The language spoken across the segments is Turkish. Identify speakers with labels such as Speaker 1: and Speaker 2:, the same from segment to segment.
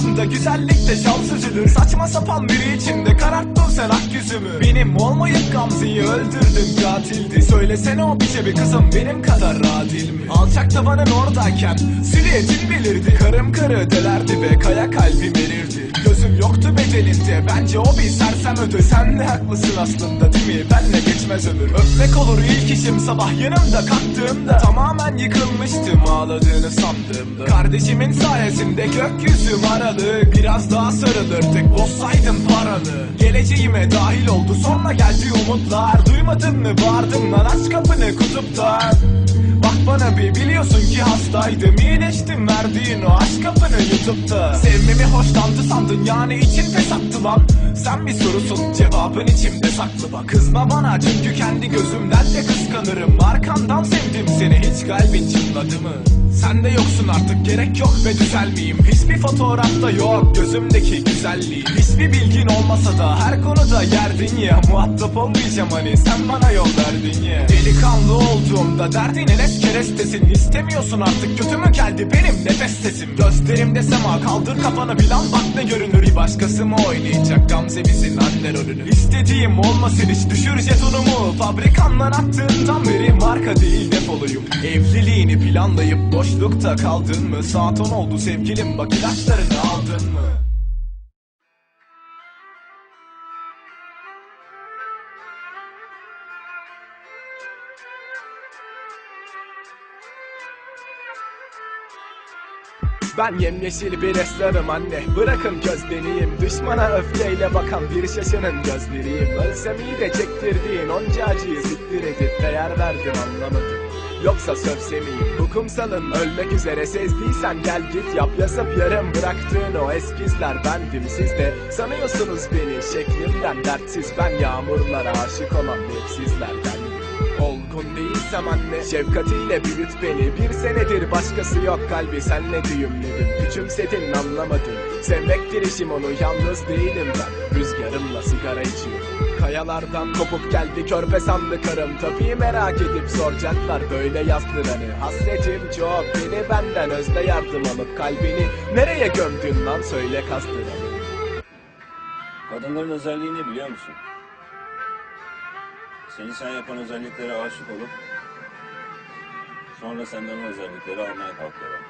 Speaker 1: Suyunda güzellik de şans üzülür. Saçma sapan biri içinde kararttın sen ak yüzümü. Benim olmayıp Gamze'yi öldürdün katildi. Söylesene o biçe bir kızım benim kadar adil mi? Alçak tavanın oradayken silüetin bilirdi Karım karı delerdi ve kaya kalbim erirdi. Gözüm yoktu bedelinde bence o bir sersem ödü Sen de haklısın aslında değil mi? Benle geçmez ömür. Öpmek olur ilk işim sabah yanımda kalktığımda. Tamamen yıkılmıştım ağladığını sandığımda. Kardeşimin sayesinde gökyüzüm aralı Biraz daha sarılırdık bozsaydım paralı. Geleceğime dahil oldu sonra geldi umutlar. Duymadın mı bağırdım lan aç kapını kutuptan bana bir biliyorsun ki hastaydım. İyileştim verdiğin o aşk kapını YouTube'da. Sevmemi hoşlandı sandın yani için fesattı lan Sen bir sorusun cevabın içimde saklı. Bak Kızma bana çünkü kendi gözümden de kıskanırım. Arkandan sevdim seni hiç kalbin çınladı mı? Sen de yoksun artık gerek yok ve düzelmeyeyim. Hiçbir fotoğrafta yok gözümdeki güzelliği Hiçbir bilgin olmasa da her konuda yerdin ya. Muhatap olmayacağım hani sen bana yol verdin ya Delikanlı olduğumda derdin enes kerestesin. İstemiyorsun artık kötü mü geldi benim nefes sesim Gözlerimde sema kaldır kafanı bir lan bak ne görünür. Bir başkası mı oynayacak? Gamze bizim anne rolünü. İstediğim olmasın hiç düşür jetonumu Fabrikandan attığından beri marka değil defoluyum. Evliliğini planlayıp boşlukta kaldın mı? Saat 10 oldu sevgilim bak ilaçlarını aldın Ben yemyeşil bir esrarım anne. Bırakın gözleneyim Düşmana öfkeyle bakan bir şaşının gözleriyim. Ölsem iyi de çektirdiğin onca acıyı siktir edip Değer verdin anlamadım Yoksa sövsem iyiyim Bu kumsalın ölmek üzere sezdiysen gel git yap. Yazıp yarım bıraktığın o eskizler bendim Siz de sanıyorsunuz beni şeklimden dertsiz. Ben yağmurlara aşık olan hepsizlerden Olgun değilsem anne. Şefkatiyle büyüt beni. Bir senedir başkası yok kalbi. Senle düğümledim Küçümsedin anlamadın. Sevmektir işim onu. Yalnız değilim ben. Rüzgarımla sigara içiyorum. Kayalardan kopup geldi körpe sandı karım. Tabii merak edip soracaklar böyle yazdıranı Hasretim çok. Beni benden özle yardım alıp Kalbini nereye gömdün lan? Söyle kazdıranı
Speaker 2: Kadınların özelliği ne biliyor musun? Seni sen yapan özelliklere aşık olup sonra senden o özellikleri almaya kalkıyorlar.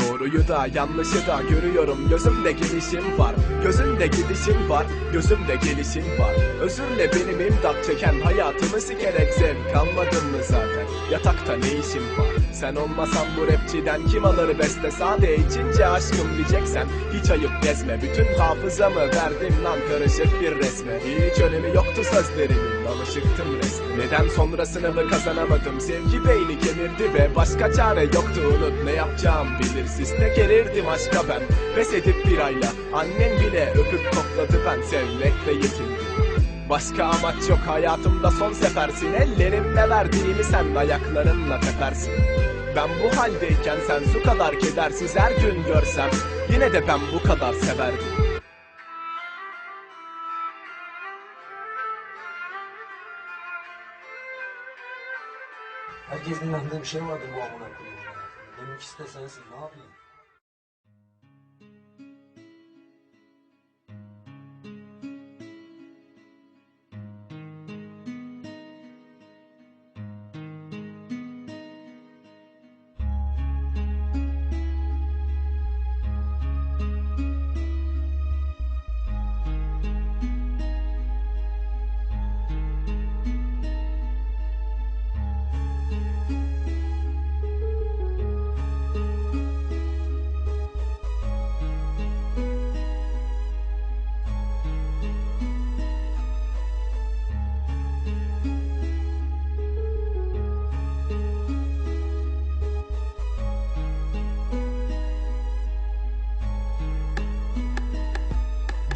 Speaker 1: Doğruyu da yanlışı da görüyorum Gözümde gelişim var Gözünde gidişim var Gözümde gelişim var. Özürle benim imdat çeken Hayatımı sikerek zevk almadın mı zaten? Yatakta ne işim var? Sen olmasan bu rapçiden kim alır beste? Sade içince aşkım diyeceksen Hiç ayıp gezme. Bütün hafızamı verdim lan karışık bir resme. Hiç önemi yoktu sözlerimin Alışıktım resme. Neden sonra sınavı kazanamadım? Sevgi beyni kemirdi ve başka çare yoktu. Unut ne yapacağım belirsiz Ne gerirdim aşka ben. Pes edip bir ayla Annem bile öpüp kokladı ben Sevmekle yetindim Başka amaç yok hayatımda son sefersin Ellerimle verdiğimi sen ayaklarınla tepersin Ben bu haldeyken sen su kadar kedersiz her gün görsem Yine de ben bu kadar severdim
Speaker 3: Herkesin inandığı bir şey vardır bu amına koyayım ya. Benimkisi de sensin ne yapayım?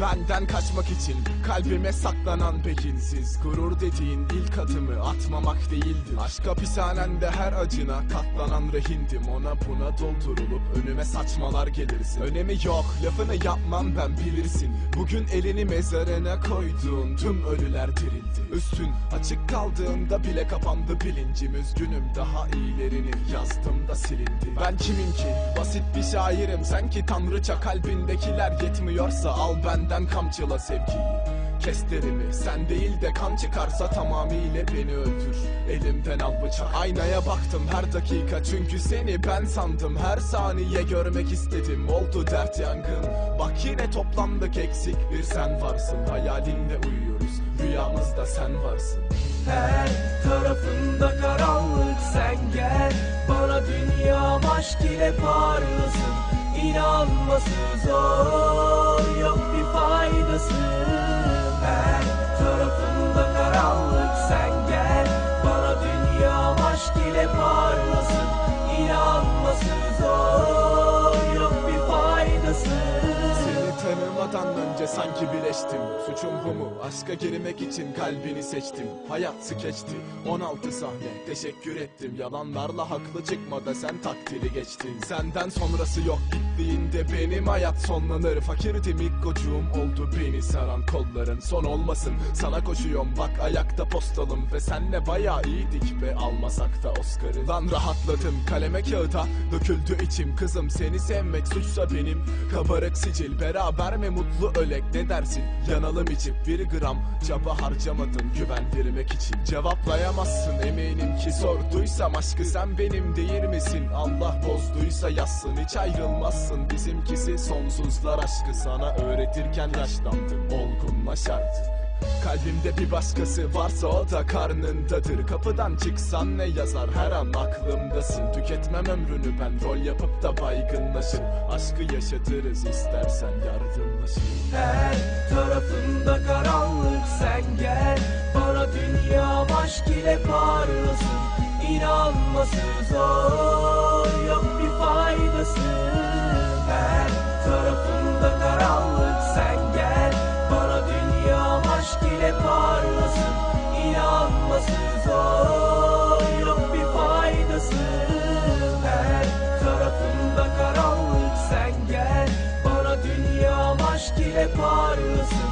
Speaker 1: Benden kaçmak için kalbime saklanan pekinsiz Gurur dediğin ilk adımı atmamak değildi Aşk hapishanende her acına katlanan rehindim. Ona buna doldurulup önüme saçmalar gelirsin. Önemi yok lafını yapmam ben bilirsin. Bugün elini mezarına koyduğun tüm ölüler dirildi. Üstün açık kaldığında bile kapandı bilincim. Üzgünüm daha iyilerini yazdım da silindi. Ben kimim ki? Basit bir şairim. Sen ki tanrıça kalbindekiler yetmiyorsa Al benden kamçıla sevgiyi. Kesterimi sen değil de kan çıkarsa tamamıyla beni öldür. Elimden al bıçak. Aynaya baktım her dakika çünkü seni ben sandım. Her saniye görmek istedim oldu dert yangın. Bak yine toplandık eksik bir sen varsın. Hayalinde uyuyoruz rüyamızda sen varsın.
Speaker 4: Her tarafında karanlık sen gel. Bana dünya aşk ile parlasın İnanması zor faydası Her tarafında karanlık sen gel. Bana dünya aşk ile parlasın. İnanması zor yok bir faydası.
Speaker 1: Seni tanımadan önce sanki bileştim Suçum bu? Aşka girmek için kalbini seçtim. Hayat skeçti. 16 sahne teşekkür ettim. Yalanlarla haklı çıkmada sen takdiri geçtin. Senden sonrası yok gittiğinde benim hayat sonlanır. Fakirdim ilk kocuğum oldu beni saran kolların Son olmasın. Sana koşuyorum bak ayakta postalım Ve senle baya iyiydik be almasak da Oscar'ı. Lan rahatladım kaleme kağıda döküldü içim. Kızım seni sevmek suçsa benim Kabarık sicil. Beraber mi mutlu ölek ne dersin? Yanalım içip bir gram çaba harcamadın güven vermek için. Cevaplayamazsın eminim ki sorduysam aşkı sen benim değil misin? Allah bozduysa yazsın hiç ayrılmazsın Bizimkisi sonsuzlar aşkı. Sana öğretirken yaşlandım olgunlaşardı Kalbimde bir başkası varsa o da karnındadır. Kapıdan çıksan ne yazar? Her an aklımdasın. Tüketmem ömrünü ben rol yapıp da baygınlaşır. Aşkı yaşatırız istersen yardımlaşır.
Speaker 4: Her tarafında karanlık sen gel. Bana dünya aşk ile parlasın İnanması zor yok bir faydası Her tarafında karanlık sen gel. Bana dünya aşk ile parlasın. İnanması zor yok bir faydası Her tarafında karanlık sen gel. Bana dünya aşk ile parlasın.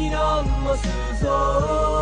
Speaker 4: İnanması zor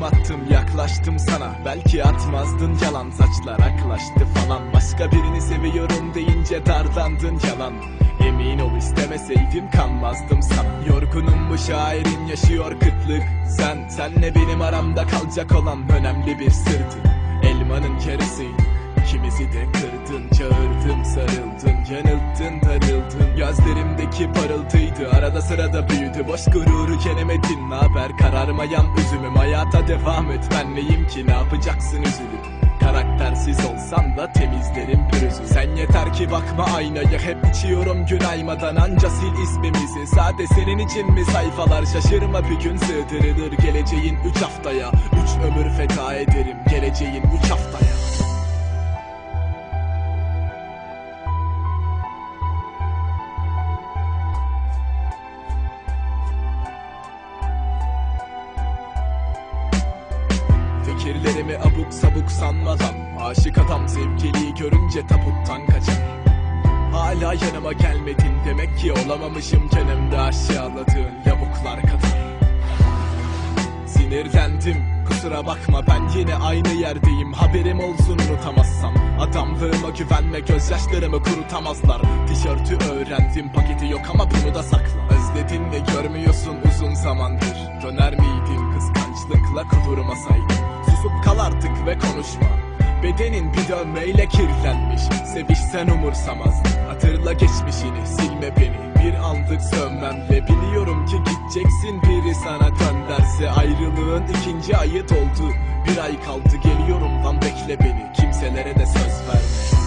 Speaker 1: adım attım yaklaştım sana. Belki atmazdın yalan saçlar aklaştı falan. Başka birini seviyorum deyince darlandın yalan. Emin ol istemeseydim kanmazdım sana. Yorgunum bu şairin yaşıyor kıtlık. Sen, senle benim aramda kalacak olan önemli bir sırtın Elmanın keresi Kimisi de kırdın, çağırdın, sarıldın, yanılttın, darıldın. Gözlerimdeki parıltıydı, arada sırada büyüdü. Boş gururu yenemedin, haber? Kararmayan üzümüm Hayata devam et, ben neyim ki, ne yapacaksın üzülüp Karaktersiz olsam da temizlerim pürüzü. Sen yeter ki bakma aynaya Hep içiyorum gün aymadan. Anca sil ismimizi Sade senin için mi? Sayfalar şaşırma bir gün sığdırılır Geleceğin üç haftaya. Üç ömür feda ederim geleceğin üç haftaya Fikirlerimi abuk sabuk sanma lan Aşık adam sevgiliyi görünce tabuttan kaçar. Hala yanıma gelmedin demek ki olamamışım kendimde aşağıladığın yavuklar kadar. Sinirlendim kusura bakma ben yine aynı yerdeyim. Haberim olsun unutamazsam. Adamlığıma güvenme gözyaşlarımı kurutamazlar. Tişörtü öğrendim paketi yok ama bunu da sakla. Özledin mi görmüyorsun uzun zamandır. Döner miydin kıskançlıkla kıvırmasaydın Susup kal artık ve konuşma. Bedenin bir dövmeyle kirlenmiş. Sevişsen umursamaz. Hatırla geçmişini silme beni. Bir anlık sövmemle Biliyorum ki gideceksin. Biri sana dön Ayrılığın ikinci ayı doldu. Bir ay kaldı geliyorum lan bekle beni. Kimselere de söz verme